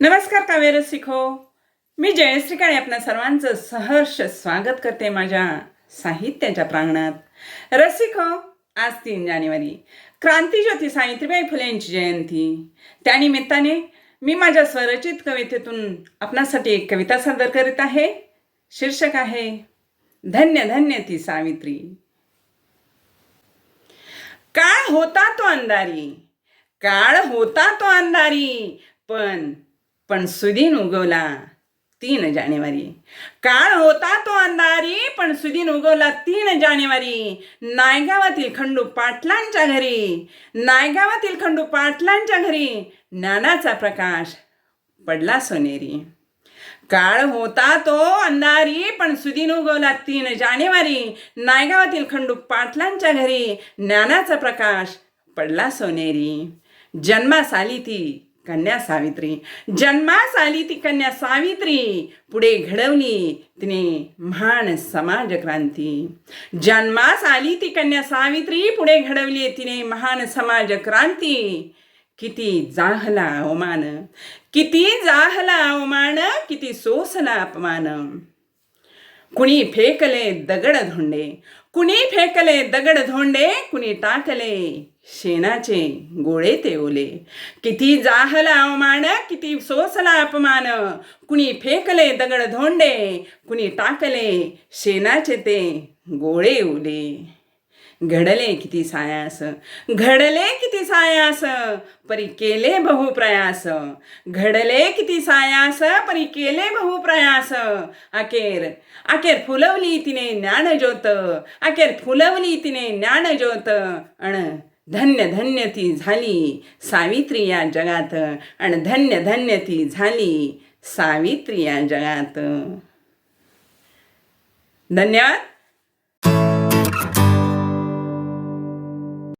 नमस्कार काव्य शिखो मी जयश्री काळे आपल्या सर्वांचं सहर्ष स्वागत करते माझ्या साहित्याच्या प्रांगणात. रसिको आज तीन जानेवारी. क्रांतीज्योती सावित्रीबाई फुलेंची जयंती. त्यानिमित्ताने मी माझ्या स्वरचित कवितेतून आपणासाठी एक कविता सादर करीत आहे. शीर्षक आहे धन्य धन्य ती सावित्री. काळ होता तो अंधारी. काळ होता तो अंधारी. पण पण सुदीन उगवला तीन जानेवारी. काळ होता तो अंधारी पण सुदीन उगवला तीन जानेवारी. नायगावातील खंडू पाटलांच्या घरी. नायगावातील खंडू पाटलांच्या घरी ज्ञानाचा प्रकाश पडला सोनेरी. काळ होता तो अंधारी पण सुदीन उगवला तीन जानेवारी. नायगावातील खंडू पाटलांच्या घरी ज्ञानाचा प्रकाश पडला सोनेरी. जन्मास आली ती कन्या सावित्री. जन्मास आली ती कन्या सावित्री. पुढे घडवली तिने महान समाज क्रांती. जन्मास आली ती कन्या सावित्री. पुढे घडवली तिने महान समाज क्रांती. किती जाहला अवमान. किती जाहला अवमान. किती सोसला अपमान. कुणी फेकले दगड धोंडे कुणी फेकले दगड धोंडे कुणी टाकले शेणाचे गोळे ते ओले किती जाहला अवमान किती सोसला अपमान कुणी फेकले दगड धोंडे कुणी टाकले शेणाचे ते गोळे ओले घडले किती सायास घडले किती सायास परी केले बहुप्रयास. घडले किती सायास परी केले बहुप्रयास. अखेर अखेर फुलवली तिने ज्ञानज्योत अखेर फुलवली तिने ज्ञानज्योत. अण धन्य धन्य ती झाली सावित्री या जगात. आणि धन्य धन्य ती झाली सावित्री या जगात. धन्यवाद.